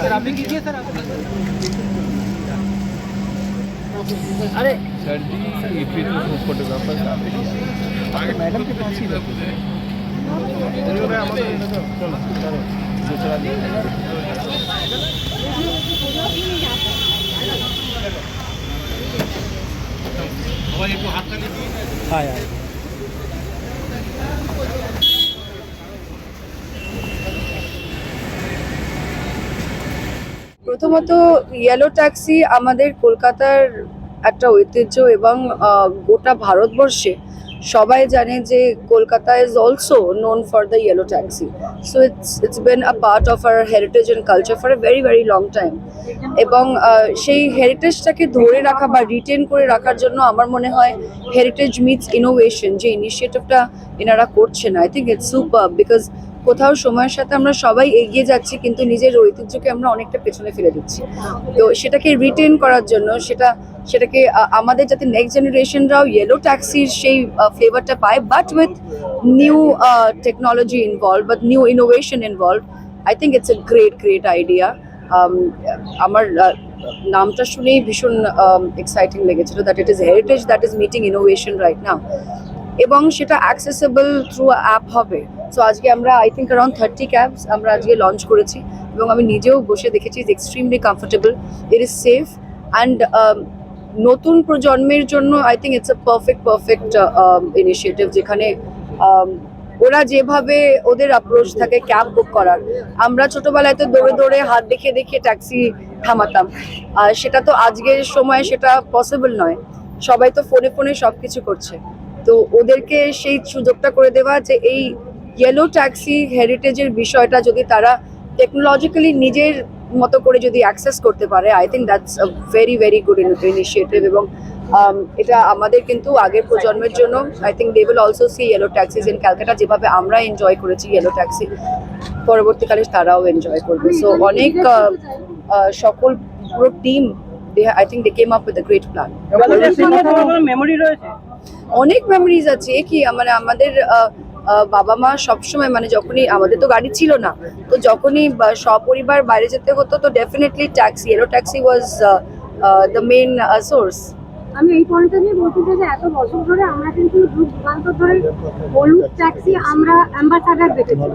Sir आप भी कीजिए सर आप अरे। सर जी फिर फोटोग्राफर मैडम के पास ही दूसरा हाँ यार। প্রথমত ইয়েলো ট্যাক্সি আমাদের কলকাতার একটা ঐতিহ্য এবং গোটা ভারতবর্ষে সবাই জানে যে Kolkata is also known for the yellow taxi so it's it's been a part of our heritage and culture for a very very long time এবং সেই হেরিটেজটাকে ধরে রাখা বা রিটেন করে রাখার জন্য আমার মনে হয় হেরিটেজ মিটস ইনোভেশন যে ইনিশিয়েটিভটা এনারা করছেন I think it's super because কোথাও সময়ের সাথে আমরা সবাই এগিয়ে যাচ্ছি, কিন্তু নিজের ঐতিহ্যকে আমরা অনেকটা পেছনে ফেলে দিচ্ছি। তো সেটাকে রিটেন করার জন্য সেটা, সেটাকে আমাদের যাতে নেক্সট জেনারেশনরাও ইয়েলো ট্যাক্সির সেই ফ্লেভারটা পায় but with new technology involve but new innovation involve I think it's a great great idea আমার নামটা শুনেই ভীষণ এক্সাইটিং লেগেছিল that it is heritage that is meeting innovation right now এবং সেটা অ্যাক্সেসেবল থ্রু অ্যাপ হবে। সো আজকে আমরা I think around thirty cabs আমরা আজকে লঞ্চ করেছি এবং আমি নিজেও বসে দেখেছি is extremely comfortable it is safe and নতুন প্রজন্মের জন্য I think it's a perfect perfect initiative যেখানে um, ওরা যেভাবে ওদের অ্যাপ্রোচ থাকে ক্যাব বুক করার। আমরা ছোটবেলায় তো দৌড়ে দৌড়ে হাত দেখিয়ে দেখিয়ে ট্যাক্সি থামাতাম। আর সেটা তো আজকের সময় সেটা পসিবল নয়। সবাই তো ফোনে ফোনে সব কিছু করছে। তো ওদেরকে সেই সুযোগটা করে দেওয়া যে এই ইয়েলো ট্যাক্সি হেরিটেজের বিষয়টা যদি তারা টেকনোলজিক্যালি নিজের মতো করে যদি অ্যাক্সেস করতে পারে I think that's a very very good initiative এবং um, এটা আমাদের কিন্তু আগের প্রজন্মের জন্য I think they will also see yellow taxis in Calcutta যেভাবে আমরা এনজয় করেছি ইয়েলো ট্যাক্সি পরবর্তীকালে তারাও এনজয় করবে। সো অনেক সকল পুরো team they I think they came up with a great plan অনেক মেমোরিজ আছে। কি মানে আমাদের বাবা মা সবসময় মানে যখনই আমাদের তো গাড়ি ছিল না তো যখনই সপরিবার বাইরে যেতে হতো তো definitely taxi arrow taxi was the main source আমি এই পয়েন্টটা নিয়ে বলতে চাই যে এত বছর ধরে আমরা কিন্তু যুগান্তর ধরে হলুদ ট্যাক্সি আমরা অ্যাম্বাসাডার দেখেছি।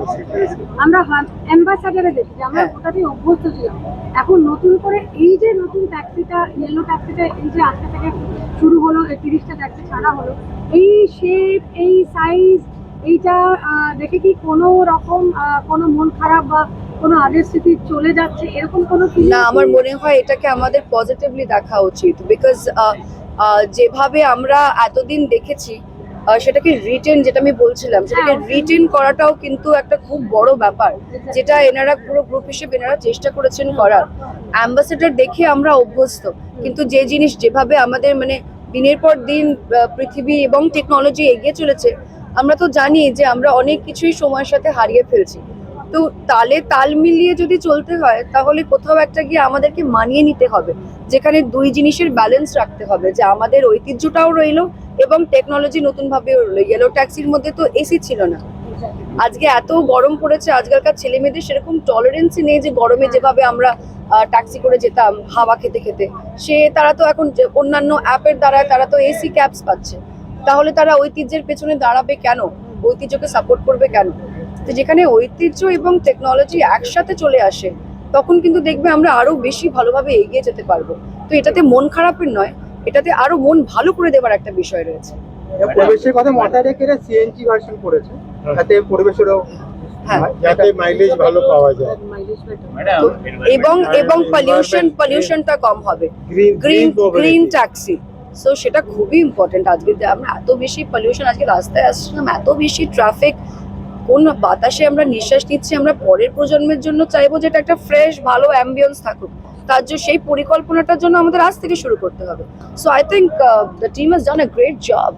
আমরা অ্যাম্বাসাডারে দেখেছি আমরা হ্যাঁ। ওটাতে অভ্যস্ত ছিলাম। এখন নতুন করে এই যে নতুন ট্যাক্সিটা ইয়েলো ট্যাক্সিটা এই যে আজকে থেকে শুরু হলো এই তিরিশটা ট্যাক্সি ছাড়া হলো এই শেপ এই সাইজ এইটা দেখে কি কোনো রকম কোনো মন খারাপ বা কোনো আদের স্মৃতি চলে যাচ্ছে? এরকম কোনো না আমার মনে হয় এটাকে আমাদের পজিটিভলি দেখা উচিত বিকজ যেভাবে আমরা এতদিন দেখেছি সেটাকে রিটেন যেটা আমি বলছিলাম সেটাকে হ্যাঁ। রিটেন করাটাও কিন্তু একটা খুব বড় ব্যাপার যেটা এনারা পুরো গ্রুপ হিসেবে এনারা চেষ্টা করেছেন করার। অ্যাম্বাসেডার দেখে আমরা অভ্যস্ত কিন্তু যে জিনিস যেভাবে আমাদের মানে দিনের পর দিন পৃথিবী এবং টেকনোলজি এগিয়ে চলেছে আমরা তো জানি যে আমরা অনেক কিছুই সময়ের সাথে হারিয়ে ফেলছি। তো তালে তাল মিলিয়ে যদি চলতে হয়, তাহলে কোথাও একটা গিয়ে আমাদেরকে মানিয়ে নিতে হবে। যেখানে দুই জিনিসের ব্যালেন্স রাখতে হবে, যে আমাদের ঐতিহ্যটাও রইল এবং টেকনোলজি নতুনভাবেও রইল। ইয়েলো ট্যাক্সির মধ্যে তো এসি ছিল না। আজকে এত গরম পড়েছে, আজকালকার ছেলে মেয়েদের সেরকম টলারেন্সই নেই যে গরমে যেভাবে আমরা ট্যাক্সি করে যেতাম, হাওয়া খেতে খেতে। সে, তারা তো এখন অন্যান্য অ্যাপের দ্বারা তারা তো এসি ক্যাবস পাচ্ছে। তাহলে তারা ঐতিহ্যের পেছনে দাঁড়াবে কেন? ঐতিহ্যকে সাপোর্ট করবে কেন? তো যেখানে ঐতিহ্য এবং টেকনোলজি একসাথে চলে আসে তখন কিন্তু দেখবে আমরা আরও বেশি ভালোভাবে এগিয়ে যেতে পারব। তো এটাতে মন খারাপের নয় এটাতে আরও মন ভালো করে দেওয়ার একটা বিষয় রয়েছে। পরিবেশের কথা মাথায় রেখে এরা সিএনজি ভার্সন করেছে। তাতে পরিবেশেরও হ্যাঁ। যাতে মাইলেজ ভালো পাওয়া যায়। এবং এবং পলিউশন পলিউশনটা কম হবে। গ্রিন গ্রিন ট্যাক্সি সো সেটা খুবই ইম্পর্টেন্ট আজকে আমরা এত বেশি পলিউশন আজকে রাস্তায় আসছিলাম, এত বেশি ট্রাফিক কোন বাতাসে আমরা নিঃশ্বাস নিচ্ছি, আমরা পরের প্রজন্মের জন্য চাইব যে এটা একটা ফ্রেশ ভালো অ্যাম্বিয়েন্স থাকুক। তার জন্য সেই পরিকল্পনাটার জন্য আমাদের আজ থেকে শুরু করতে হবে। So I think the team has done a great job